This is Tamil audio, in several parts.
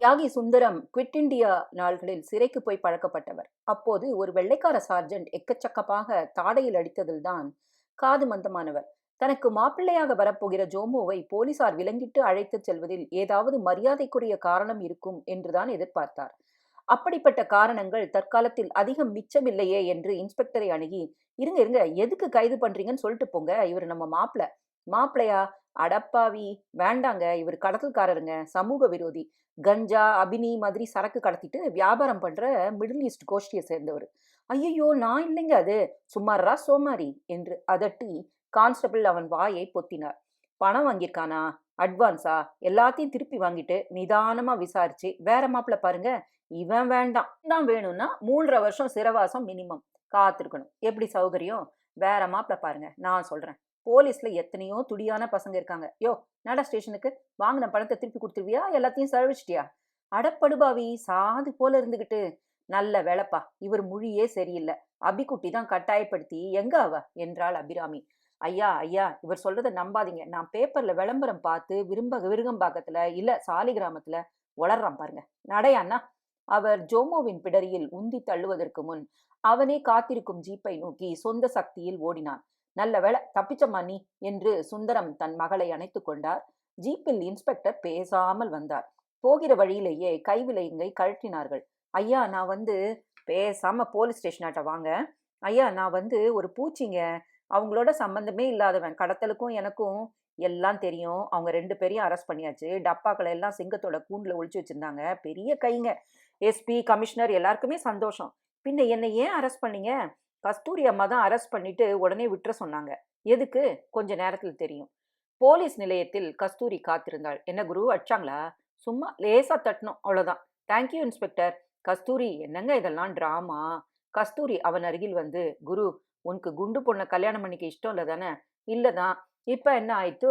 தியாகி சுந்தரம் குவிட் இண்டியா நாள்களில் சிறைக்கு போய் பழக்கப்பட்டவர். அப்போது ஒரு வெள்ளைக்கார சார்ஜென்ட் எக்கச்சக்கமாக தாடையில் அடித்ததில்தான் காது மந்தமானவர். தனக்கு மாப்பிள்ளையாக வரப்போகிற ஜோமோவை போலீசார் விலங்கிட்டு அழைத்துச் செல்வதில் ஏதாவது மரியாதைக்குரிய காரணம் இருக்கும் என்றுதான் எதிர்பார்த்தார். அப்படிப்பட்ட காரணங்கள் தற்காலத்தில் அதிகம் மிச்சமில்லையே என்று இன்ஸ்பெக்டரை அணுகி இருங்க இருங்க எதுக்கு கைது பண்றீங்கன்னு சொல்லிட்டு போங்க இவர் நம்ம மாப்பிள்ள மாப்பிள்ளையா அடப்பாவி. வேண்டாங்க. இவர் கடத்தல்காரருங்க. சமூக விரோதி. கஞ்சா அபினி மாதிரி சரக்கு கடத்திட்டு வியாபாரம் பண்ற மிடில் ஈஸ்ட் கோஷ்டியை சேர்ந்தவர். ஐயையோ! நான் இல்லைங்க அது. சும்மாரா சோமாரி என்று அதட்டி கான்ஸ்டபிள் அவன் வாயை பொத்தினார். பணம் வாங்கியிருக்கானா? அட்வான்ஸா? எல்லாத்தையும் திருப்பி வாங்கிட்டு நிதானமா விசாரிச்சு வேற மாப்பிள்ள பாருங்க. இவன் வேண்டாம். தான் வேணும்னா மூன்றரை வருஷம் சிறவாசம் மினிமம். காத்திருக்கணும். எப்படி சௌகரியம்? வேற மாப்பிள்ள பாருங்க. நான் சொல்றேன். போலீஸ்ல எத்தனையோ துடியான பசங்க இருக்காங்க. யோ நட ஸ்டேஷனுக்கு? வாங்கின பணத்தை திருப்பி கொடுத்துருவியா? எல்லாத்தையும் செலவிச்சிட்டியா அடப்படுபாவி சாது போல இருந்துகிட்டு. நல்ல வேலைப்பா இவர் மொழியே சரியில்லை. அபிக்குட்டி தான் கட்டாயப்படுத்தி எங்க அவ? என்றாள் அபிராமி. ஐயா ஐயா இவர் சொல்றதை நம்பாதீங்க. நான் பேப்பர்ல விளம்பரம் பார்த்து விரும்ப விருகம்பாக்கத்துல இல்ல சாலிகிராமத்துல வளர்றான் பாருங்க. நடையாண்ணா? அவர் ஜோமோவின் பிடரியில் உந்தி தள்ளுவதற்கு முன் அவனே காத்திருக்கும் ஜீப்பை நோக்கி சொந்த சக்தியில் ஓடினான். நல்ல வேலை தப்பிச்சம்மா நீ என்று சுந்தரம் தன் மகளை அணைத்து கொண்டார். ஜீப்பில் இன்ஸ்பெக்டர் பேசாமல் வந்தார். போகிற வழியிலேயே கைவிலைங்கை கழட்டினார்கள் ஐயா நான் வந்து பேசாம போலீஸ் ஸ்டேஷனாட்ட வாங்க. ஐயா நான் வந்து ஒரு பூச்சிங்க. அவங்களோட சம்பந்தமே இல்லாதவன். கடத்தலுக்கும் எனக்கும் எல்லாம் தெரியும். அவங்க ரெண்டு பேரையும் அரெஸ்ட் பண்ணியாச்சு. டப்பாக்களை எல்லாம் சிங்கத்தோட கூண்டில் ஒழிச்சு வச்சிருந்தாங்க. பெரிய கைங்க. எஸ்பி கமிஷனர் எல்லாருக்குமே சந்தோஷம். பின்ன என்னை ஏன் அரெஸ்ட் பண்ணீங்க? கஸ்தூரி அம்மா தான் அரெஸ்ட் பண்ணிட்டு உடனே விட்டுற சொன்னாங்க. எதுக்கு? கொஞ்ச நேரத்தில் தெரியும். போலீஸ் நிலையத்தில் கஸ்தூரி காத்திருந்தாள். என்ன குரு அடிச்சாங்களா? சும்மா லேசா தட்டணும் அவ்வளோதான் தேங்க்யூ இன்ஸ்பெக்டர் கஸ்தூரி என்னங்க இதெல்லாம் ட்ராமா கஸ்தூரி அவன் அருகில் வந்து குரு உனக்கு குண்டு பொண்ணை கல்யாணம் பண்ணிக்க இஷ்டம் இல்லை தானே? இல்லை தான் இப்போ என்ன ஆயிட்டு?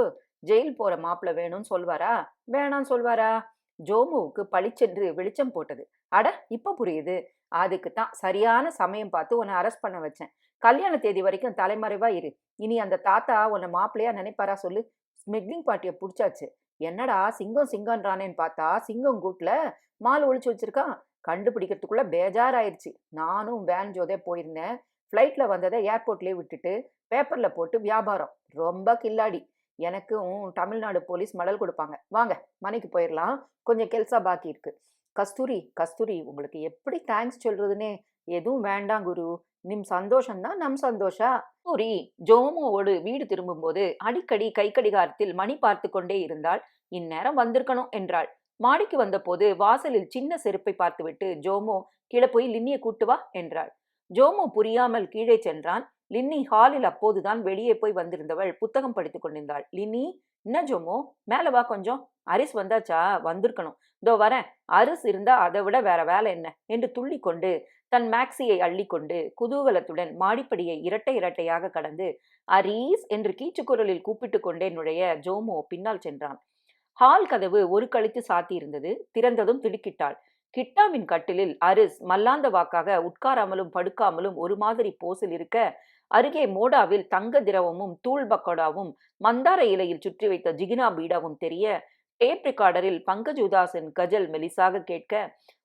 ஜெயில் போகிற மாப்பிள்ள வேணும்னு சொல்வாரா? வேணான்னு சொல்வாரா? ஜோமுவுக்கு பளிச்சென்று வெளிச்சம் போட்டது. அட இப்போ புரியுது. அதுக்கு தான் சரியான சமயம் பார்த்து உன்னை அரெஸ்ட் பண்ண வச்சேன். கல்யாண தேதி வரைக்கும் தலைமறைவா இரு. இனி அந்த தாத்தா உன்னை மாப்பிள்ளையா நினைப்பாரா சொல்லு? ஸ்மிக்லிங் பார்ட்டியை பிடிச்சாச்சு. என்னடா சிங்கம் சிங்கம்ன்றானேன்னு பார்த்தா சிங்கம் கூட்டில் மால் ஒழிச்சு வச்சிருக்கான் கண்டுபிடிக்கிறதுக்குள்ள பேஜாராயிருச்சு. நானும் வேன் ஜோதே போயிருந்தேன். ஃப்ளைட்டில் வந்ததை ஏர்போர்ட்லேயே விட்டுட்டு பேப்பரில் போட்டு வியாபாரம். ரொம்ப கில்லாடி. எனக்கும் தமிழ்நாடு போலீஸ் மடல் கொடுப்பாங்க. வாங்க மனைக்கு போயிடலாம் கொஞ்சம் கெல்சா பாக்கி இருக்குது கஸ்தூரி கஸ்தூரி உங்களுக்கு எப்படி தேங்க்ஸ் சொல்றதுன்னே எதுவும் வேண்டாம் குரு. நிம் சந்தோஷம்தான் நம் சந்தோஷா? சூரி ஜோமோவோடு வீடு திரும்பும்போது அடிக்கடி கை கடிகாரத்தில் மணி பார்த்து கொண்டே இருந்தால் இந்நேரம் வந்திருக்கணும் என்றாள். மாடிக்கு வந்தபோது வாசலில் சின்ன செருப்பை பார்த்துவிட்டு ஜோமோ கீழே போய் லின்னியை கூட்டு வா என்றாள். ஜோமோ புரியாமல் கீழே சென்றான். லின்னி ஹாலில் அப்போதுதான் வெளியே போய் வந்திருந்தவள் புத்தகம் படித்துக் கொண்டிருந்தாள். லின்னி என்ன ஜோமோ? மேல வா கொஞ்சம். அரிஸ் வந்தாச்சா? வந்திருக்கணும். இதோ வரேன். அரிஸ் இருந்தா அதை விட வேற வேலை என்ன? என்று துள்ளி கொண்டு தன் மேக்சியை அள்ளிக்கொண்டு குதூகலத்துடன் மாடிப்படியை இரட்டை இரட்டையாக கடந்து அரீஸ் என்று கீச்சுக்குரலில் கூப்பிட்டு கொண்டே நுழைய ஜோமோ பின்னால் சென்றான். ஹால் கதவு ஒரு கழித்து சாத்தி இருந்தது திறந்ததும் திடுக்கிட்டாள். கிட்டாவின் கட்டிலில் அரிஸ் மல்லாந்த வாக்காக உட்காராமலும் படுக்காமலும் ஒரு மாதிரி போஸில் இருக்க அருகே மோடாவில் தங்க திரவமும் தூள் பக்கோடாவும் மந்தார இலையில் சுற்றி வைத்த ஜிகினா பீடாவும் தெரிய டேப் ரெக்கார்டரில் பங்கஜ் உதாசின் கஜல் மெலிசாக கேட்க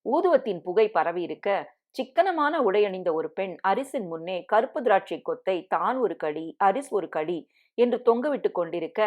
ஊதுவத்தின் புகை பரவி இருக்க சிக்கனமான உடையணிந்த ஒரு பெண் அரிசின் முன்னே கருப்பு திராட்சை கொத்தை தான் ஒரு கடி அரிஸ் ஒரு கடி என்று தொங்கவிட்டு கொண்டிருக்க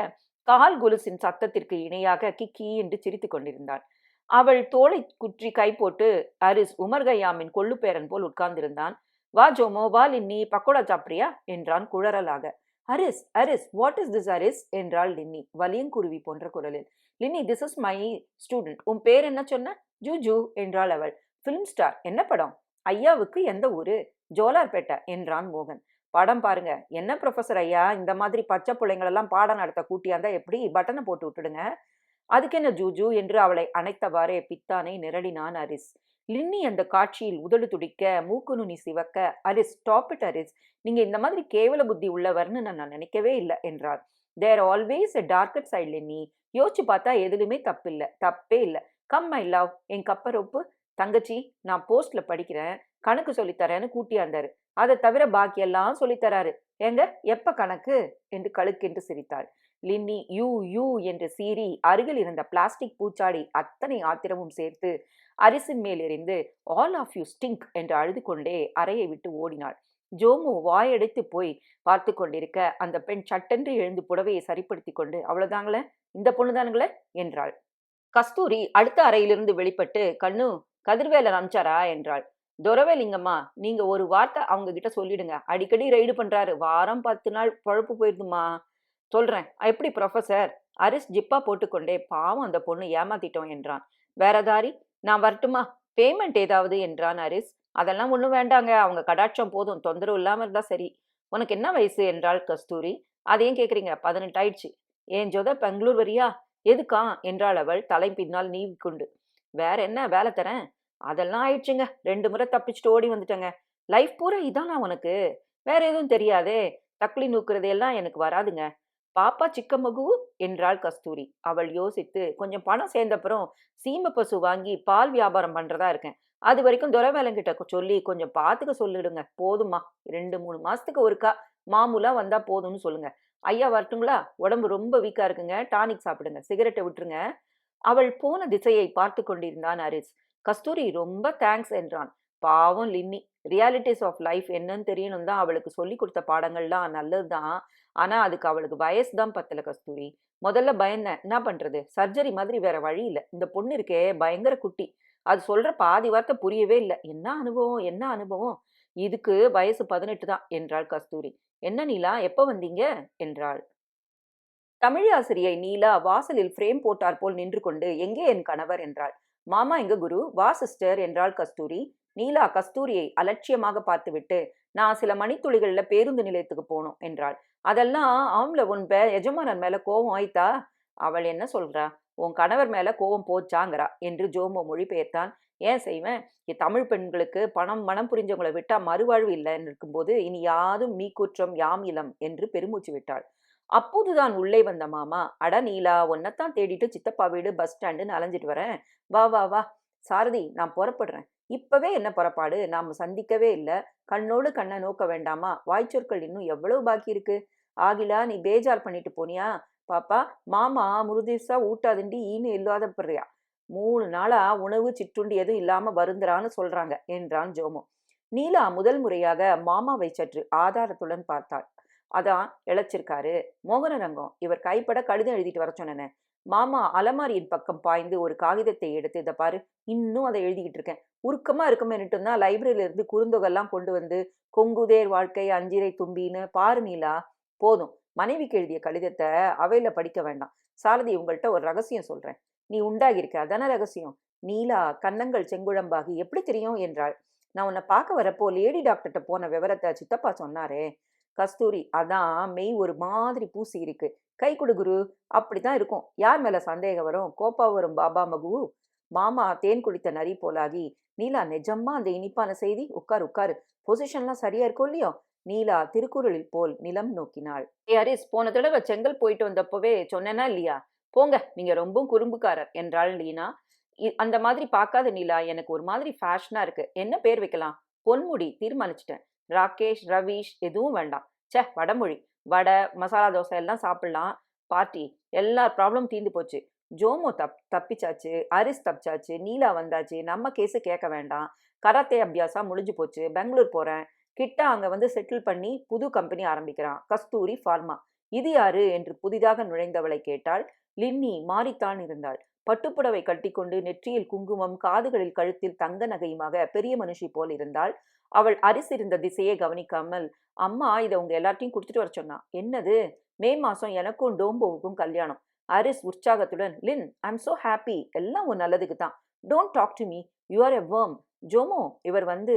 கால் குலுசின் சத்தத்திற்கு இணையாக கிக்கி என்று சிரித்து கொண்டிருந்தாள். அவள் தோளை குற்றி கை போட்டு அரிஸ் உமர் கயாமின் கொள்ளுப்பேரன் போல் உட்கார்ந்திருந்தான். வா ஜோமோ வா லின்னி பக்கோடா சாப்பிட்றியா? என்றான் குழறலாக. Aris Aris what is this Aris? என்றாள் லின்னி வலியங்குருவி போன்ற குரலில். Linny this is my student உன் பேர் என்ன சொன்ன? ஜூ என்றாள் அவள். ஃபிலிம் ஸ்டார் என்ன படம்? ஐயாவுக்கு எந்த ஊரு? ஜோலார்பேட்டை என்றான் மோகன். படம் பாருங்க. என்ன ப்ரொஃபசர் ஐயா? இந்த மாதிரி பச்சை பிள்ளைங்களெல்லாம் பாடம் நடத்த கூட்டியாந்தா எப்படி? பட்டனை போட்டு விட்டுடுங்க. அதுக்கு என்ன ஜூஜு? என்று அவளை அணைத்தவாறே பித்தானை நிரடினான் அரிஸ். லின்னி அந்த காட்சியில் உதடு துடிக்க மூக்கு நுனி சிவக்க அரிஸ் ஸ்டாப் இட் அரிஸ். நீங்க இந்த மாதிரி கேவல புத்தி உள்ளவர்னு நான் நினைக்கவே இல்லை என்றார் தேர் ஆல்வேஸ் எ டார்க்கட் சைட் லின்னி. யோசிச்சு பார்த்தா எதுலுமே தப்பில்லை தப்பே இல்லை. கம் மை லவ் என் கப்பரொப்பு தங்கச்சி நான் போஸ்ட்ல படிக்கிறேன். கணக்கு சொல்லித்தரேன்னு கூட்டியாந்தாரு அதை தவிர பாக்கியெல்லாம் சொல்லித்தராரு. ஏங்க எப்ப கணக்கு? என்று கழுக்கென்று சிரித்தாள். லின்னி யூ யூ என்று சீறி அருகில் இருந்த பிளாஸ்டிக் பூச்சாடி அத்தனை ஆத்திரமும் சேர்த்து அரிசின் மேல் எறிந்து ஆல் ஆஃப் யூ ஸ்டிங்க் என்று அழுது கொண்டே அறையை விட்டு ஓடினாள். ஜோமு வாயடைத்து போய் பார்த்து கொண்டிருக்க அந்த பெண் சட்டென்று எழுந்து புடவையை சரிப்படுத்தி கொண்டு அவ்வளோதாங்களே இந்த பொண்ணுதானுங்களே? என்றாள். கஸ்தூரி அடுத்த அறையிலிருந்து வெளிப்பட்டு கண்ணு கதிர்வேலர் அமிச்சாரா? என்றாள். துரவேலிங்கம்மா நீங்க ஒரு வார்த்தை அவங்க கிட்ட சொல்லிடுங்க. அடிக்கடி ரைடு பண்றாரு. வாரம் பத்து நாள் பழப்பு போயிருதுமா சொல்றேன். எப்படி ப்ரொஃபசர் அரிஸ் ஜிப்பா போட்டுக்கொண்டே பாவம் அந்த பொண்ணு ஏமாத்திட்டோம் என்றான். வேற தாரி நான் வரட்டுமா? பேமெண்ட் ஏதாவது? என்றான் அரிஸ். அதெல்லாம் ஒன்றும் வேண்டாங்க. அவங்க கடாட்சம் போதும். தொந்தரவு இல்லாமல் இருந்தா சரி. உனக்கு என்ன வயசு? என்றாள் கஸ்தூரி. அதையும் கேட்குறீங்க பதினெட்டு ஆயிடுச்சு ஏன் ஜோத பெங்களூர் வரியா? எதுக்கா? என்றாள் அவள் தலை பின்னால் நீவி கொண்டு வேற என்ன? வேலை தரேன். அதெல்லாம் ஆயிடுச்சுங்க. ரெண்டு முறை தப்பிச்சுட்டு ஓடி வந்துட்டேங்க. லைஃப் பூரா இதானா உனக்கு? வேற எதுவும் தெரியாதே. தக்குளி நூக்குறது எல்லாம் எனக்கு வராதுங்க. பாப்பா சிக்கமகு என்றாள் கஸ்தூரி. அவள் யோசித்து கொஞ்சம் பணம் சேர்ந்தப்புறம் சீம பசு வாங்கி பால் வியாபாரம் பண்றதா இருக்கேன். அது வரைக்கும் துறவேலங்கிட்ட சொல்லி கொஞ்சம் பார்த்துக்க சொல்லிடுங்க. போதுமா ரெண்டு மூணு மாசத்துக்கு ஒருக்கா மாமூலா வந்தா போதும்னு சொல்லுங்க. ஐயா வரட்டுங்களா? உடம்பு ரொம்ப வீக்கா இருக்குங்க. டானிக் சாப்பிடுங்க. சிகரெட்டை விட்டுருங்க. அவள் போன திசையை பார்த்து கொண்டிருந்தான் அரிஸ் கஸ்தூரி ரொம்ப தேங்க்ஸ் என்றான். பாவம் லின்னி. ரியாலிட்டிஸ் ஆஃப் லைஃப் என்னன்னு தெரியணும் தான் அவளுக்கு சொல்லி கொடுத்த பாடங்கள்லாம் நல்லது தான் ஆனால் அதுக்கு அவளுக்கு வயசு தான் பத்தல கஸ்தூரி. முதல்ல பயந்தேன் என்ன பண்ணுறது சர்ஜரி மாதிரி வேற வழி இல்லை. இந்த பொண்ணு இருக்கே பயங்கர குட்டி. அது சொல்கிற பாதி வார்த்தை புரியவே இல்லை. என்ன அனுபவம் என்ன அனுபவம்? இதுக்கு வயசு பதினெட்டு தான் என்றாள் கஸ்தூரி. என்ன நீலா எப்போ வந்தீங்க? என்றாள். தமிழ் ஆசிரியை நீலா வாசலில் ஃப்ரேம் போட்டார் போல் நின்று கொண்டு எங்கே என் கணவர்? என்றாள். மாமா எங்க குரு? வா சிஸ்டர் என்றாள் கஸ்தூரி. நீலா கஸ்தூரியை அலட்சியமாக பார்த்துவிட்டு நான் சில மணித்துளிகளில் பேருந்து நிலையத்துக்கு போகணும் என்றாள். அதெல்லாம் ஆம்ல உன் பே எஜமானன் மேலே கோவம் ஆயித்தா? அவள் என்ன சொல்றா? உன் கணவர் மேலே கோவம் போச்சாங்கிறா என்று ஜோமோ மொழிபெயர்த்தான். ஏன் செய்வேன்? தமிழ் பெண்களுக்கு பணம் மனம் புரிஞ்சவங்களை விட்டா மறுவாழ்வு இல்லைன்னு இருக்கும்போது இனி யாதும் மீ குற்றம் யாம் இளம் என்று பெருமூச்சு விட்டாள். அப்போதுதான் உள்ளே வந்த மாமா. அட நீலா ஒன்னத்தான் தேடிட்டு சித்தப்பா வீடு பஸ் ஸ்டாண்டுன்னு அலைஞ்சிட்டு வரேன். வா வா வா. சாரதி நான் புறப்படுறேன். இப்பவே என்ன புறப்பாடு? நாம் சந்திக்கவே இல்லை. கண்ணோடு கண்ணை நோக்க வேண்டாமா? வாய்ச்சொற்கள் இன்னும் எவ்வளவு பாக்கி இருக்கு? ஆகிலா நீ பேஜார் பண்ணிட்டு போனியா? பாப்பா மாமா முருதிசா ஊட்டாதுண்டி ஈனு இல்லாதப்படுறியா மூணு நாளா உணவு சிற்றுண்டி எதுவும் இல்லாம வருந்துறான்னு சொல்றாங்க என்றான் ஜோமோ. நீலா முதல் முறையாக மாமாவை சற்று ஆதாரத்துடன் பார்த்தாள். அதான் இழைச்சிருக்காரு. மோகனரங்கம் இவர் கைப்பட கடிதம் எழுதிட்டு வர சொன்னனே. மாமா அலமாரியின் பக்கம் பாய்ந்து ஒரு காகிதத்தை எடுத்து இதை பாரு இன்னும் அதை எழுதிக்கிட்டு இருக்கேன். உருக்கமா இருக்குமேனுட்டு தான் லைப்ரரியில இருந்து குறுந்தொகைலாம் கொண்டு வந்து கொங்குதேர் வாழ்க்கை அஞ்சிரை தும்பின்னு பாரு நீலா போதும். மனைவிக்கு எழுதிய கடிதத்தை அவையில படிக்க வேண்டாம். சாரதி உங்கள்கிட்ட ஒரு ரகசியம் சொல்றேன். நீ உண்டாகியிருக்க அதான ரகசியம்? நீலா கன்னங்கள் செங்குழம்பாகி எப்படி தெரியும்? என்றாள். நான் உன்னை பார்க்க வரப்போ லேடி டாக்டர்கிட்ட போன விவரத்தை சித்தப்பா சொன்னாரே. கஸ்தூரி அதான் மெய் ஒரு மாதிரி பூசி இருக்கு. கை கொடு குரு. அப்படிதான் இருக்கும். யார் மேல சந்தேகம் வரும்? கோப்பா வரும் பாபா மகு. மாமா தேன் குடித்த நரி போலாகி. நீலா நிஜமா அந்த இனிப்பான செய்தி? உட்காரு உட்காரு. பொசிஷன்லாம் சரியா இருக்கும் இல்லையோ? நீலா திருக்குறளில் போல் நிலம் நோக்கினாள். ஏ ஹரிஸ் போன தடவை செங்கல் போயிட்டு வந்தப்பவே சொன்னேனா இல்லையா? போங்க நீங்க ரொம்ப குறும்புக்காரர் என்றாள் லீனா. அந்த மாதிரி பார்க்காத நீலா எனக்கு ஒரு மாதிரி ஃபேஷனா இருக்கு. என்ன பேர் வைக்கலாம்? பொன்முடி தீர்மானிச்சிட்டேன். ராகேஷ் ரவீஷ் எதுவும் வேண்டாம். ச்சே வடமொழி. வடை மசாலா தோசை எல்லாம் சாப்பிடலாம். பார்ட்டி. எல்லா ப்ராப்ளம் தீர்ந்து போச்சு. ஜோமோ தப் தப்பிச்சாச்சு. அரிஸ் தப்பிச்சாச்சு. நீலா வந்தாச்சு. நம்ம கேஸு கேட்க வேண்டாம். கராத்தே அபியாசா முடிஞ்சு போச்சு. பெங்களூர் போகிறேன் கிட்ட அங்கே வந்து செட்டில் பண்ணி புது கம்பெனி ஆரம்பிக்கிறான். கஸ்தூரி ஃபார்மா இது யாரு? என்று புதிதாக நுழைந்தவளை கேட்டாள். லின்னி மாறித்தான் இருந்தாள். பட்டுப்புடவை கட்டிக்கொண்டு நெற்றியில் குங்குமம் காதுகளில் கழுத்தில் தங்க நகையுமாக பெரிய மனுஷி போல் இருந்தாள். அவள் அரிசிருந்த திசையை கவனிக்காமல் அம்மா இதை உங்க எல்லார்ட்டையும் கொடுத்துட்டு வர சொன்னா. என்னது? மே மாசம் எனக்கும் டோம்போவுக்கும் கல்யாணம். அரிஸ் உற்சாகத்துடன் Lin I am so happy எல்லாம் உன் நல்லதுக்கு தான். Don't talk to me you are a worm Jomo இவர் வந்து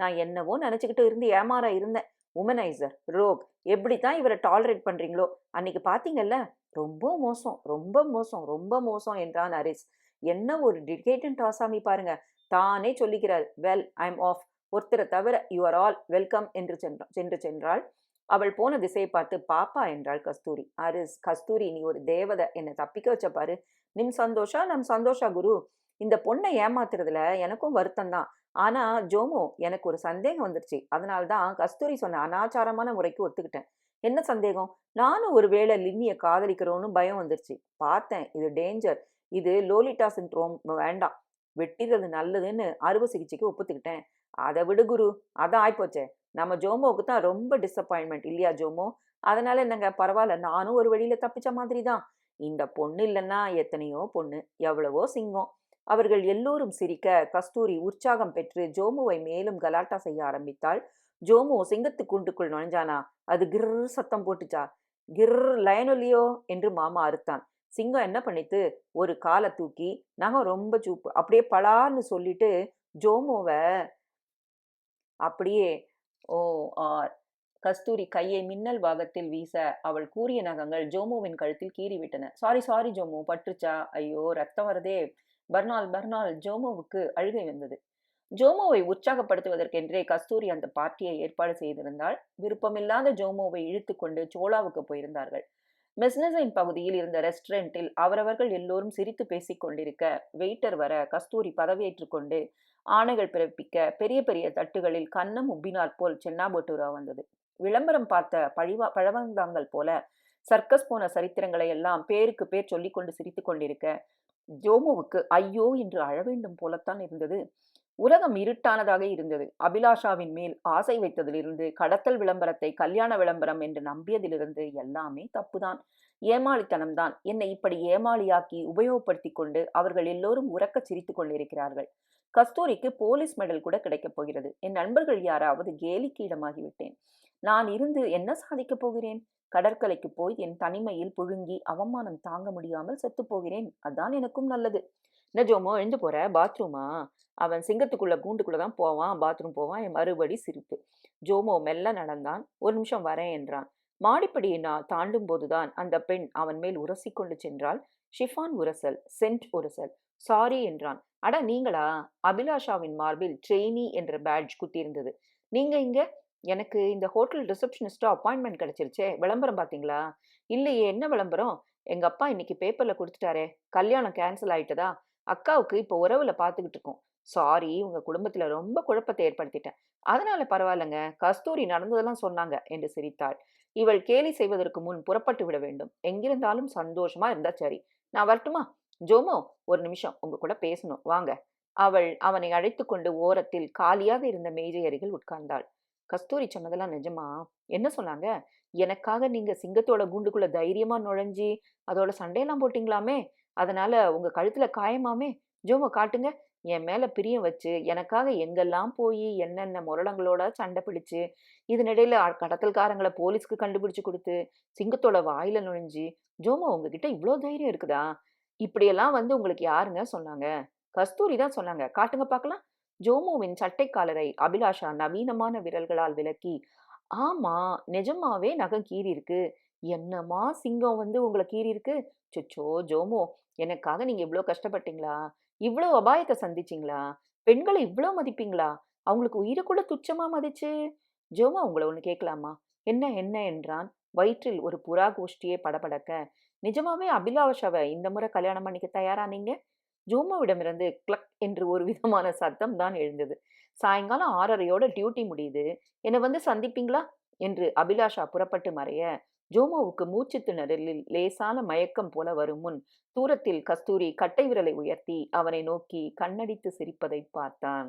நான் என்னவோ நினச்சிக்கிட்டு இருந்து ஏமாறா இருந்தேன். உமனைசர் ரோக் எப்படி தான் இவரை டாலரேட் பண்ணுறீங்களோ அன்னைக்கு பார்த்தீங்கல்ல ரொம்ப மோசம் ரொம்ப மோசம் ரொம்ப மோசம் என்றான் அரிஸ் என்ன ஒரு டிகேட்டன் டாசாமி பாருங்க. தானே சொல்லிக்கிறார் வெல் ஐ எம் ஆஃப் ஒருத்தரை தவிர யூ ஆர் ஆல் வெல்கம் என்று சென்ற சென்று சென்றாள். அவள் போன திசையை பார்த்து பாப்பா என்றாள் கஸ்தூரி. அரிஸ் கஸ்தூரி நீ ஒரு தேவதை. என்னை தப்பிக்க வச்ச பாரு. நிம் சந்தோஷா நம் சந்தோஷா குரு. இந்த பொண்ணை ஏமாத்துறதுல எனக்கும் வருத்தம் தான். ஆனால் ஜோமோ எனக்கு ஒரு சந்தேகம் வந்துருச்சு. அதனால தான் கஸ்தூரி சொன்ன அனாச்சாரமான முறைக்கு ஒத்துக்கிட்டேன். என்ன சந்தேகம்? நானும் ஒருவேளை லின்னியை காதலிக்கிறோன்னு பயம் வந்துருச்சு. பார்த்தேன் இது டேஞ்சர் இது லோலிட்டா சின்ட்ரோம் வேண்டாம். வெட்டிறது நல்லதுன்னு அறுவை சிகிச்சைக்கு ஒப்புத்துக்கிட்டேன். அதை விடு குரு அதான் ஆய்ப்போச்சே. நம்ம ஜோமோவுக்கு தான் ரொம்ப டிசப்பாயின்மெண்ட் இல்லையா ஜோமோ? அதனால என்னங்க பரவாயில்ல நானும் ஒரு வழியில தப்பிச்ச மாதிரி தான். இந்த பொண்ணு இல்லைன்னா எத்தனையோ பொண்ணு எவ்வளவோ சிங்கம். அவர்கள் எல்லோரும் சிரிக்க கஸ்தூரி உற்சாகம் பெற்று ஜோமுவை மேலும் கலாட்டா செய்ய ஆரம்பித்தாள். ஜோமு சிங்கத்து கூண்டுக்குள் நுழைஞ்சானா? அது கிர் சத்தம் போட்டுச்சா? கிர் லயனொலியோ என்று மாமா அறுத்தான். சிங்கம் என்ன பண்ணித்து ஒரு காலை தூக்கி நகம் ரொம்ப சூப்பு அப்படியே பலான்னு சொல்லிட்டு ஜோமோவை அப்படியே ஓ ஆர் கஸ்தூரி கையை மின்னல் பாகத்தில் வீச அவள் கூறிய நகங்கள் ஜோமுவின் கழுத்தில் கீறிவிட்டன. சாரி சாரி ஜோமு பற்றுச்சா ஐயோ ரத்தம் வரதே. பர்னால் பர்னால் ஜோமோவுக்கு அழுகை வந்தது. ஜோமோவை உற்சாகப்படுத்துவதற்கென்றே கஸ்தூரி அந்த பார்ட்டியை ஏற்பாடு செய்திருந்தால் விருப்பமில்லாத ஜோமோவை இழுத்து கொண்டு சோலாவுக்கு போயிருந்தார்கள். மெஸ்னசைன் பகுதியில் இருந்த ரெஸ்டாரண்டில் அவரவர்கள் எல்லோரும் சிரித்து பேசிக் கொண்டிருக்க வெயிட்டர் வர கஸ்தூரி பதவியேற்றுக் கொண்டு ஆணைகள் பிறப்பிக்க பெரிய பெரிய தட்டுகளில் கன்னம் உப்பினாற் போல் சென்னாபோட்டூரா வந்தது. விளம்பரம் பார்த்த பழிவா பழவந்தாங்கள் போல சர்க்கஸ் போன சரித்திரங்களை எல்லாம் பேருக்கு பேர் சொல்லிக்கொண்டு சிரித்து கொண்டிருக்க ஜோமோவுக்கு ஐயோ என்று அழவேண்டும் போலத்தான் இருந்தது. உலகம் இருட்டானதாக இருந்தது. அபிலாஷாவின் மேல் ஆசை வைத்ததிலிருந்து கடத்தல் விளம்பரத்தை கல்யாண விளம்பரம் என்று நம்பியதிலிருந்து எல்லாமே தப்புதான். ஏமாளித்தனம்தான். என்னை இப்படி ஏமாளியாக்கி உபயோகப்படுத்தி கொண்டு அவர்கள் எல்லோரும் உறக்க சிரித்து கொண்டிருக்கிறார்கள். கஸ்தூரிக்கு போலீஸ் மெடல் கூட கிடைக்கப் போகிறது. என் நண்பர்கள் யாராவது கேலிக்கு இடமாகிவிட்டேன் நான் இருந்து என்ன சாதிக்கப் போகிறேன்? கடற்கரைக்கு போய் என் தனிமையில் புழுங்கி அவமானம் தாங்க முடியாமல் செத்து போகிறேன். அதான் எனக்கும் நல்லது. நஜோமோ ஜோமோ எழுந்து போற? பாத்ரூமா? அவன் சிங்கத்துக்குள்ள கூண்டுக்குள்ள தான் போவான். பாத்ரூம் போவான். என் மறுபடி சிரிப்பு. ஜோமோ மெல்ல நடந்தான். ஒரு நிமிஷம் வரேன் என்றான். மாடிப்படியை நான் தாண்டும் போதுதான் அந்த பெண் அவன் மேல் உரசி கொண்டு சென்றால் ஷிஃபான் உரசல் சென்ட் உரசல். சாரி என்றான். அட நீங்களா? அபிலாஷாவின் மார்பில் ட்ரெயினி என்ற பேட்ஜ் குத்தியிருந்தது நீங்க இங்க? எனக்கு இந்த ஹோட்டல் ரிசப்ஷனிஸ்ட்டோ அப்பாயின்மெண்ட் கிடச்சிருச்சே விளம்பரம் பார்த்தீங்களா? இல்லையே என்ன விளம்பரம்? எங்கள் அப்பா இன்னைக்கு பேப்பரில் கொடுத்துட்டாரே கல்யாணம் கேன்சல் ஆகிட்டதா அக்காவுக்கு இப்போ உறவில் பார்த்துக்கிட்டு இருக்கோம். சாரி உங்கள் குடும்பத்தில் ரொம்ப குழப்பத்தை ஏற்படுத்திட்டேன். அதனால பரவாயில்லைங்க கஸ்தூரி நடந்ததெல்லாம் சொன்னாங்க என்று சிரித்தாள். இவள் கேலி செய்வதற்கு முன் புறப்பட்டு விட வேண்டும். எங்கிருந்தாலும் சந்தோஷமா இருந்தா சரி. நான் வரட்டுமா? ஜோமோ ஒரு நிமிஷம் உங்க கூட பேசணும் வாங்க. அவள் அவனை அழைத்து கொண்டு ஓரத்தில் காலியாக இருந்த மேஜை அருகில் உட்கார்ந்தாள். கஸ்தூரி சொன்னதெல்லாம் நிஜமா? என்ன சொன்னாங்க? எனக்காக நீங்க சிங்கத்தோட கூண்டுக்குள்ள தைரியமா நுழைஞ்சி அதோட சண்டையெல்லாம் போட்டிங்களாமே? அதனால உங்க கழுத்துல காயமாமே? ஜோமோ காட்டுங்க. என் மேல பிரியம் வச்சு எனக்காக எங்கெல்லாம் போய் என்னென்ன முரளங்களோட சண்டை பிடிச்சு இதனிடையில கடத்தல்காரங்களை போலீஸ்க்கு கண்டுபிடிச்சு கொடுத்து சிங்கத்தோட வாயில நுழைஞ்சு ஜோமோ உங்ககிட்ட இவ்வளோ தைரியம் இருக்குதா? இப்படியெல்லாம் வந்து உங்களுக்கு யாருங்க சொன்னாங்க? கஸ்தூரி தான் சொன்னாங்க. காட்டுங்க பார்க்கலாம். ஜோமோவின் சட்டைக்காலரை அபிலாஷா நவீனமான விரல்களால் விலக்கி ஆமா நிஜமாவே நகம் கீறியிருக்கு. என்னம்மா என்னமா சிங்கம் வந்து உங்களை கீறியிருக்கு? சுச்சோ ஜோமோ எனக்காக நீங்க இவ்வளோ கஷ்டப்பட்டீங்களா? இவ்வளோ அபாயத்தை சந்திச்சீங்களா? பெண்களை இவ்வளோ மதிப்பீங்களா? அவங்களுக்கு உயிரை கூட துச்சமா மதிச்சு. ஜோமா உங்களை ஒன்று கேட்கலாமா என்ன என்ன? என்றான். வயிற்றில் ஒரு புறா கோஷ்டியே படபடக்க நிஜமாவே அபிலாஷாவை இந்த முறை கல்யாணம் பண்ணிக்க தயாரானீங்க ஜோமோவிடமிருந்து கிளக் என்று ஒரு விதமான சத்தம் தான் எழுந்தது. சாயங்காலம் ஆறரையோட டியூட்டி முடியுது. என்னை வந்து சந்திப்பீங்களா? என்று அபிலாஷா புறப்பட்டு மறைய ஜோமோவுக்கு மூச்சு திணறலில் லேசான மயக்கம் போல வரும் முன் தூரத்தில் கஸ்தூரி கட்டை விரலை உயர்த்தி அவனை நோக்கி கண்ணடித்து சிரிப்பதை பார்த்தான்.